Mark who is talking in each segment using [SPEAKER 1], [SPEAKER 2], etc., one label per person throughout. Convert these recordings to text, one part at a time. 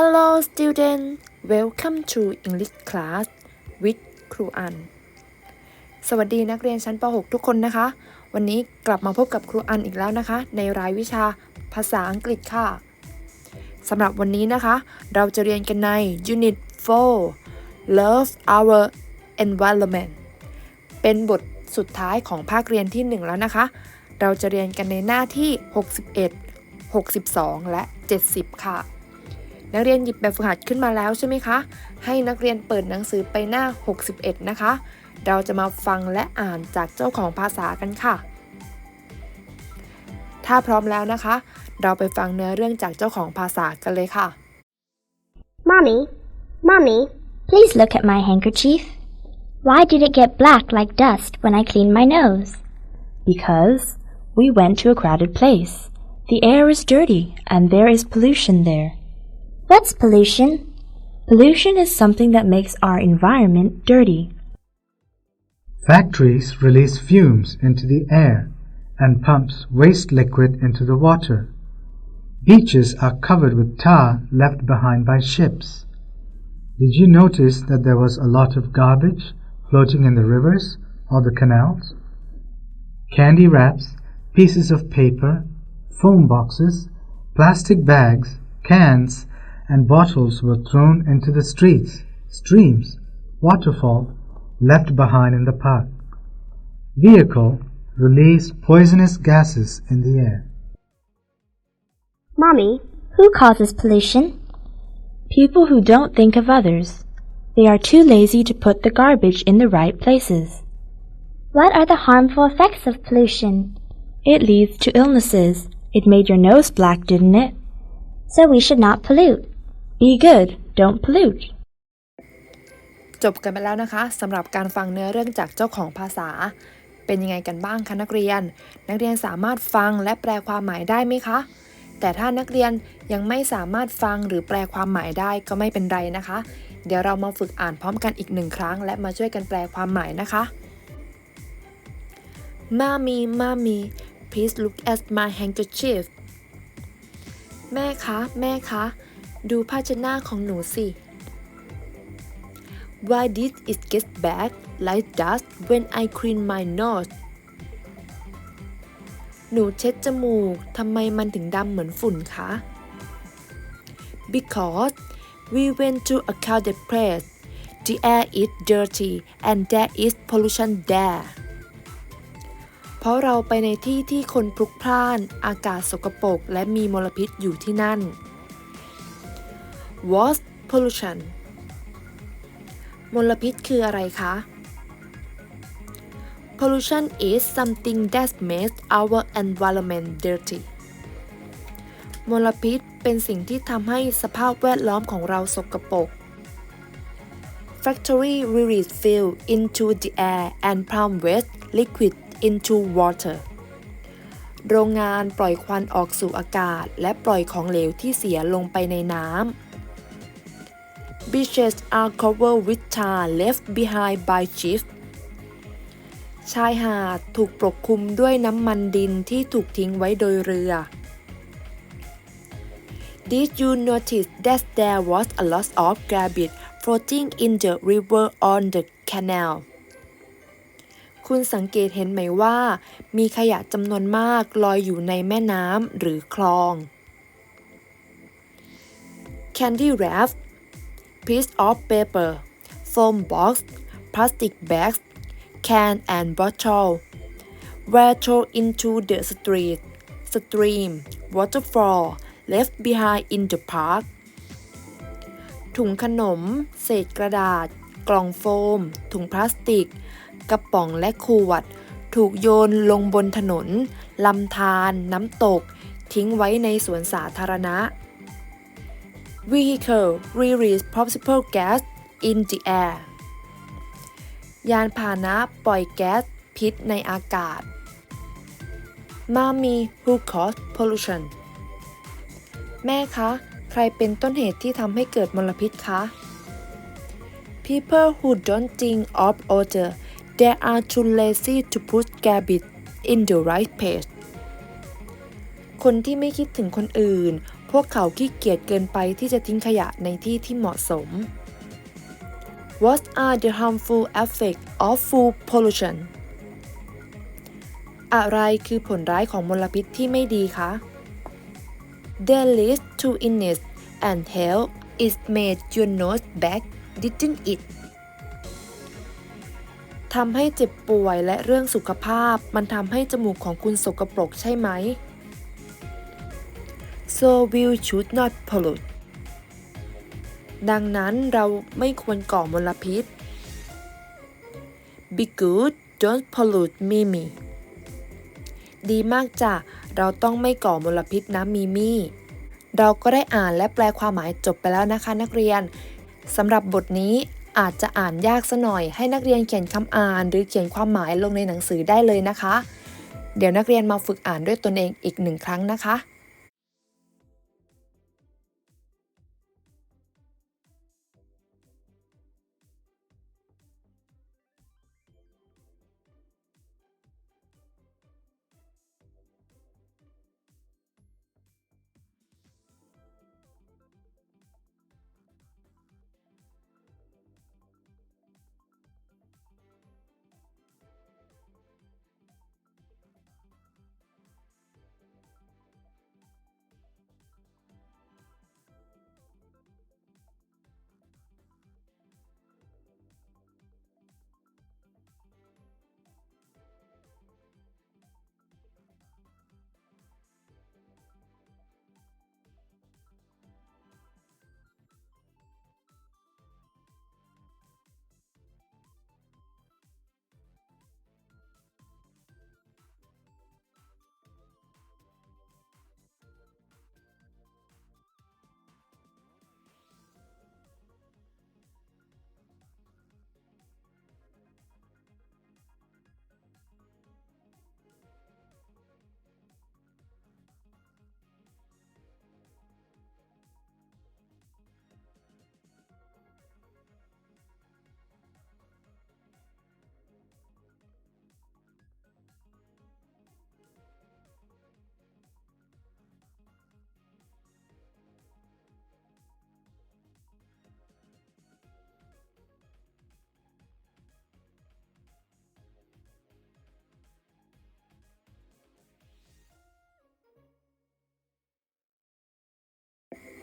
[SPEAKER 1] Hello student welcome to English class with ครูอัน สวัสดีนักเรียนชั้นป .6 ทุกคนนะคะ วันนี้กลับมาพบกับครูอันอีกแล้วนะคะ ในรายวิชาภาษาอังกฤษค่ะสำหรับวันนี้นะคะ เราจะเรียนกันใน Unit 4 Love Our Environment เป็นบทสุดท้ายของภาคเรียนที่ 1 แล้วนะคะ เราจะเรียนกันในหน้าที่ 61 62 และ 70 ค่ะ นักเรียนหยิบแบบฝึกหัดขึ้นมาแล้วใช่ไหมคะ ให้นักเรียนเปิดหนังสือไปหน้า 61 นะคะ เราจะมาฟังและอ่านจากเจ้าของภาษากันค่ะ ถ้าพร้อมแล้วนะคะ เราไปฟังเนื้อเรื่องจากเจ้าของภาษากันเลยค่ะ
[SPEAKER 2] Mommy, Mommy,
[SPEAKER 3] Please look at my handkerchief. Why did it get black like dust when I cleaned my nose?
[SPEAKER 4] Because we went to a crowded place. The air is dirty and there is pollution there.
[SPEAKER 3] What's pollution?
[SPEAKER 4] Pollution is something that makes our environment dirty.
[SPEAKER 5] Factories release fumes into the air and pumps waste liquid into the water. Beaches are covered with tar left behind by ships. Did you notice that there was a lot of garbage floating in the rivers or the canals? Candy wraps, pieces of paper, foam boxes, plastic bags, cans, and bottles were thrown into the streets, streams, waterfall, left behind in the park. Vehicle released poisonous gases in the air.
[SPEAKER 2] Mommy,
[SPEAKER 3] Who causes pollution?
[SPEAKER 4] People who don't think of others. They are too lazy to put the garbage in the right places.
[SPEAKER 3] What are the harmful effects of pollution?
[SPEAKER 4] It leads to illnesses. It made your nose black, didn't it?
[SPEAKER 3] So we should not pollute.
[SPEAKER 4] Be good. Don't pollute.
[SPEAKER 1] จบกันไปแล้วนะคะสำหรับการฟังเนื้อเรื่องจากเจ้าของภาษา เป็นยังไงกันบ้างคะนักเรียน นักเรียนสามารถฟังและแปลความหมายได้ไหมคะ แต่ถ้านักเรียนยังไม่สามารถฟังหรือแปลความหมายได้ก็ไม่เป็นไรนะคะ เดี๋ยวเรามาฝึกอ่านพร้อมกันอีกหนึ่งครั้ง และมาช่วยกันแปลความหมายนะคะ Mommy Mommy please look at my handkerchief แม่คะ แม่คะ ดูผ้าเช็ดหน้าของหนูสิ Why did it get back like dust when I clean my nose หนูเช็ดจมูกทำไมมันถึงดำเหมือนฝุ่นคะ Because we went to a crowded place the air is dirty and there is pollution there เพราะเราไปในที่ที่คนพลุกพล่าน อากาศสกปรกและมีมลพิษอยู่ที่นั่น What's pollution มลพิษคืออะไรคะ Pollution is something that makes our environment dirty มลพิษเป็นสิ่งที่ทำให้สภาพแวดล้อมของเราสกปรก Factory release fuel into the air and pump waste liquid into water โรงงานปล่อยควันออกสู่อากาศ และปล่อยของเหลวที่เสียลงไปในน้ำ Beaches are covered with tar left behind by ships ชายหาดถูกปกคลุมด้วยน้ำมันดินที่ถูกทิ้งไว้โดยเรือ Did you notice that there was a lot of garbage floating in the river on the canal คุณสังเกตเห็นไหมว่า มีขยะจำนวนมากลอยอยู่ในแม่น้ำหรือคลอง Candy wrap piece of paper foam box plastic bags can and bottle were thrown into the street stream waterfall left behind in the park ถุงขนม เศษกระดาษ กล่องโฟม ถุงพลาสติก กระป๋องและขวด ถูกโยนลงบนถนน ลำธาร น้ำตก ทิ้งไว้ในสวนสาธารณะ Vehicle release possible gas in the air ยานพาหนะปล่อยแก๊สพิษในอากาศ Mommy who caused pollution แม่คะ ใครเป็นต้นเหตุที่ทำให้เกิดมลพิษคะ People who don't think of other they are too lazy to put garbage in the right place คนที่ไม่คิดถึงคนอื่น วกเขาขี้เกียจเกินไปที่จะทิ้งขยะในที่ที่เหมาะสม What are the harmful effects of food pollution อะไรคือผลร้ายของมลพิษที่ไม่ดีคะ They lead to illness and health is made your nose back didn't it ทำให้เจ็บป่วยและเรื่องสุขภาพ มันทำให้จมูกของคุณสกปรกใช่ไหม So we should not pollute ดังนั้นเราไม่ควรก่อมลพิษ Be good don't pollute Mimi ดีมากจ้ะ เราต้องไม่ก่อมลพิษนะมีมี่ เราก็ได้อ่านและแปลความหมายจบไปแล้วนะคะนักเรียนสำหรับบทนี้อาจจะอ่านยากซะหน่อย ให้นักเรียนเขียนคำอ่าน หรือเขียนความหมายลงในหนังสือได้เลยนะคะ เดี๋ยวนักเรียนมาฝึกอ่านด้วยตนเองอีกหนึ่งครั้งนะคะ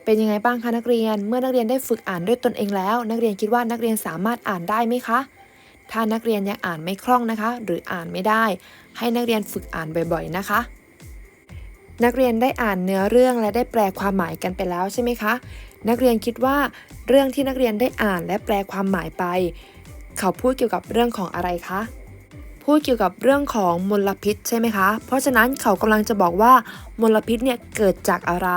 [SPEAKER 1] เป็นยังไงบ้างคะนักเรียน เมื่อนักเรียนได้ฝึกอ่านด้วยตนเองแล้ว นักเรียนคิดว่านักเรียนสามารถอ่านได้ไหมคะ ถ้านักเรียนยังอ่านไม่คล่องนะคะ หรืออ่านไม่ได้ ให้นักเรียนฝึกอ่านบ่อยๆนะคะ นักเรียนได้อ่านเนื้อเรื่องและได้แปลความหมายกันไปแล้วใช่ไหมคะ นักเรียนคิดว่าเรื่องที่นักเรียนได้อ่านและแปลความหมายไป เขาพูดเกี่ยวกับเรื่องของอะไรคะพูดเกี่ยวกับเรื่องของมลพิษใช่ไหมคะ เพราะฉะนั้นเขากำลังจะบอกว่ามลพิษเนี่ยเกิดจากอะไร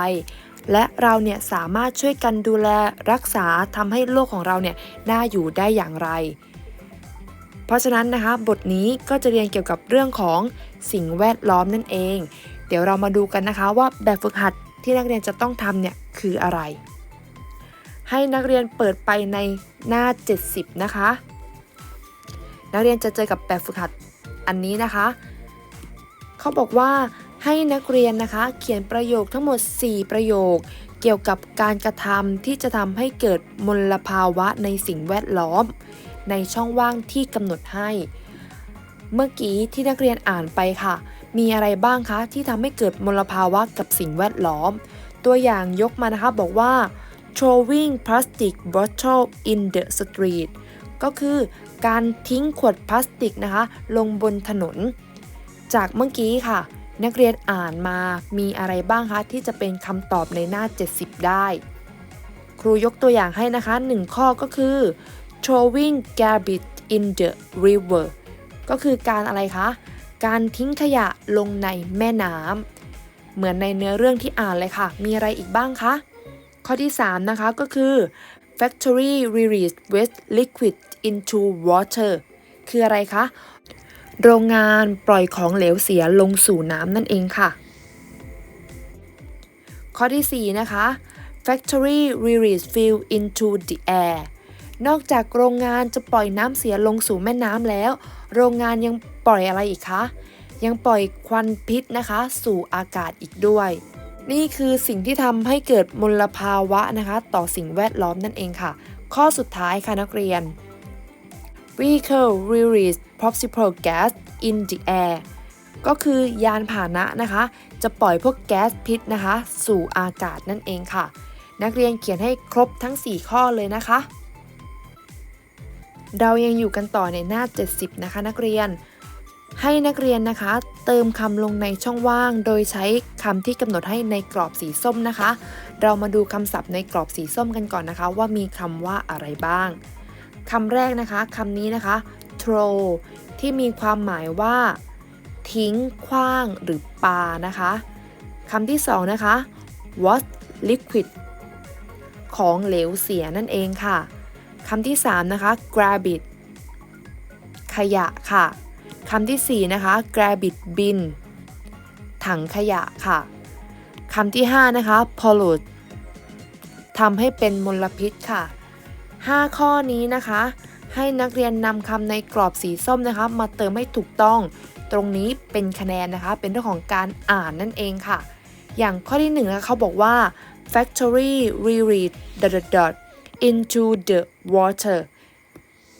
[SPEAKER 1] และเราเนี่ยสามารถช่วยกันดูแลรักษาทำให้โลกของเราเนี่ยน่าอยู่ได้อย่างไร เพราะฉะนั้นนะคะบทนี้ก็จะเรียนเกี่ยวกับเรื่องของสิ่งแวดล้อมนั่นเอง เดี๋ยวเรามาดูกันนะคะว่าแบบฝึกหัดที่นักเรียนจะต้องทำเนี่ยคืออะไร ให้นักเรียนเปิดไปในหน้า 70 นะคะ นักเรียนจะเจอกับแบบฝึกหัดอันนี้นะคะ เขาบอกว่า ให้นักเรียนนะคะ เขียนประโยคทั้งหมด 4 ประโยค เกี่ยวกับการกระทำที่จะทำให้เกิดมลภาวะในสิ่งแวดล้อม ในช่องว่างที่กำหนดให้ เมื่อกี้ที่นักเรียนอ่านไปค่ะ มีอะไรบ้างคะที่ทำให้เกิดมลภาวะกับสิ่งแวดล้อม ตัวอย่างยกมานะคะบอกว่า throwing plastic bottle in the street ก็คือการทิ้งขวดพลาสติกนะคะ ลงบนถนน จากเมื่อกี้ค่ะ นักเรียนอ่านมามีอะไรบ้างคะที่จะเป็นคำตอบในหน้า 70 ได้ ครูยกตัวอย่างให้นะคะ 1 ข้อก็คือ throwing garbage in the river ก็คือการอะไรคะ การทิ้งขยะลงในแม่น้ำเหมือนในเนื้อเรื่องที่อ่านเลยค่ะ มีอะไรอีกบ้างคะ ข้อที่ 3 นะคะก็คือ factory release waste liquid into water คืออะไรคะ โรงงานปล่อยของเหลวเสียลงสู่น้ำนั่นเองค่ะ ข้อที่ 4 นะคะ factory release fuel into the air นอกจากโรงงานจะปล่อยน้ำเสียลงสู่แม่น้ำแล้ว โรงงานยังปล่อยอะไรอีกคะ ยังปล่อยควันพิษนะคะ สู่อากาศอีกด้วย นี่คือสิ่งที่ทำให้เกิดมลภาวะนะคะ ต่อสิ่งแวดล้อมนั่นเองค่ะ ข้อสุดท้ายค่ะนักเรียน vehicle release possible gas in the air ก็คือยานพาหนะนะคะ จะปล่อยพวกแก๊สพิษนะคะ สู่อากาศนั่นเองค่ะ นักเรียนเขียนให้ครบทั้ง 4 ข้อเลยนะคะ เรายังอยู่กันต่อในหน้า 70 นะคะ นักเรียน ให้นักเรียนนะคะ เติมคำลงในช่องว่าง โดยใช้คำที่กำหนดให้ในกรอบสีส้มนะคะ เรามาดูคำศัพท์ในกรอบสีส้มกันก่อนนะคะ ว่ามีคำว่าอะไรบ้างคำแรกนะคะคำนี้นะคะ throw ที่มีความหมายว่า ทิ้งขว้างหรือปานะคะคำที่สองนะคะ was liquid ของเหลวเสียนั่นเองค่ะคำที่สามนะคะ grab it ขยะค่ะคำที่สี่นะคะ grab it bin ถังขยะค่ะคำที่ห้านะคะ pollute ทำให้เป็นมลพิษค่ะ 5 ข้อนี้นะคะ ให้นักเรียนนำคำในกรอบสีส้มนะคะ มาเติมให้ถูกต้อง ตรงนี้เป็นคะแนนนะคะ เป็นเรื่องของการอ่านนั่นเองค่ะ อย่างข้อที่1นะคะเขาบอกว่า factory reread dot dot dot into the water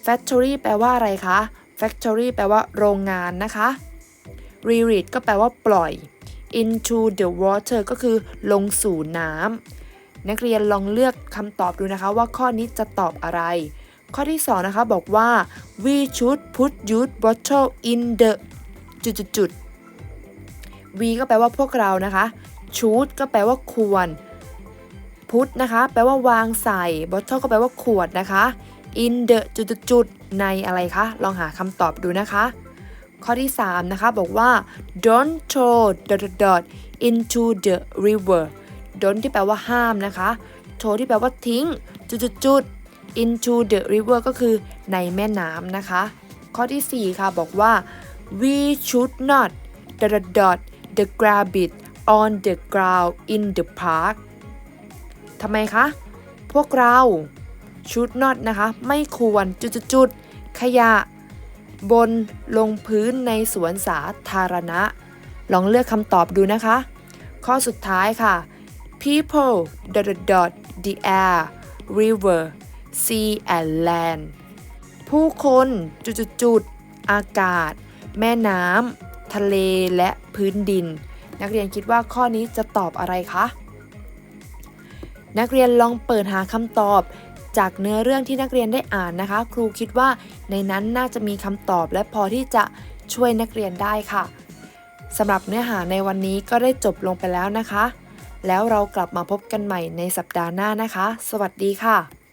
[SPEAKER 1] factory แปลว่าอะไรคะ factory แปลว่าโรงงานนะคะ reread ก็แปลว่าปล่อย into the water ก็คือลงสู่น้ำนักเรียนลองเลือกคำตอบดูนะคะว่าข้อนี้จะตอบอะไร ข้อที่ 2 นะคะ บอกว่า we should put youth bottle in the จุดจุด we ก็แปลว่าพวกเรานะคะ should ก็แปลว่าควร put นะคะ แปลว่าวางใส่ bottle ก็แปลว่าขวดนะคะ in the จุดจุดในอะไรคะ ลองหาคำตอบดูนะคะ ข้อที่ 3 นะคะ บอกว่า don't throw dot dot into the river don't ที่แปลว่าห้ามนะคะ throw ที่แปลว่าทิ้ง จุดจุดจุด into the river ก็คือในแม่น้ำนะคะ ข้อที่ 4 ค่ะบอกว่า we should not dot dot dot the grab it on the ground in the park ทำไมคะ พวกเรา should not นะคะ ไม่ควรจุดจุดจุดขยะ บนลงพื้นในสวนสาธารณะ ลองเลือกคำตอบดูนะคะ ข้อสุดท้ายค่ะ people dot dot the air river sea and land ผู้คนจุดจุดจุดอากาศ แม่น้ำทะเลและพื้นดิน นักเรียนคิดว่าข้อนี้จะตอบอะไรคะ นักเรียนลองเปิดหาคำตอบจากเนื้อเรื่องที่นักเรียนได้อ่านนะคะ ครูคิดว่าในนั้นน่าจะมีคำตอบและพอที่จะช่วยนักเรียนได้ค่ะสำหรับเนื้อหาในวันนี้ก็ได้จบลงไปแล้วนะคะ แล้วเรากลับมาพบกันใหม่ในสัปดาห์หน้านะคะ สวัสดีค่ะ